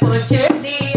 ਪੁੱਛਦੀ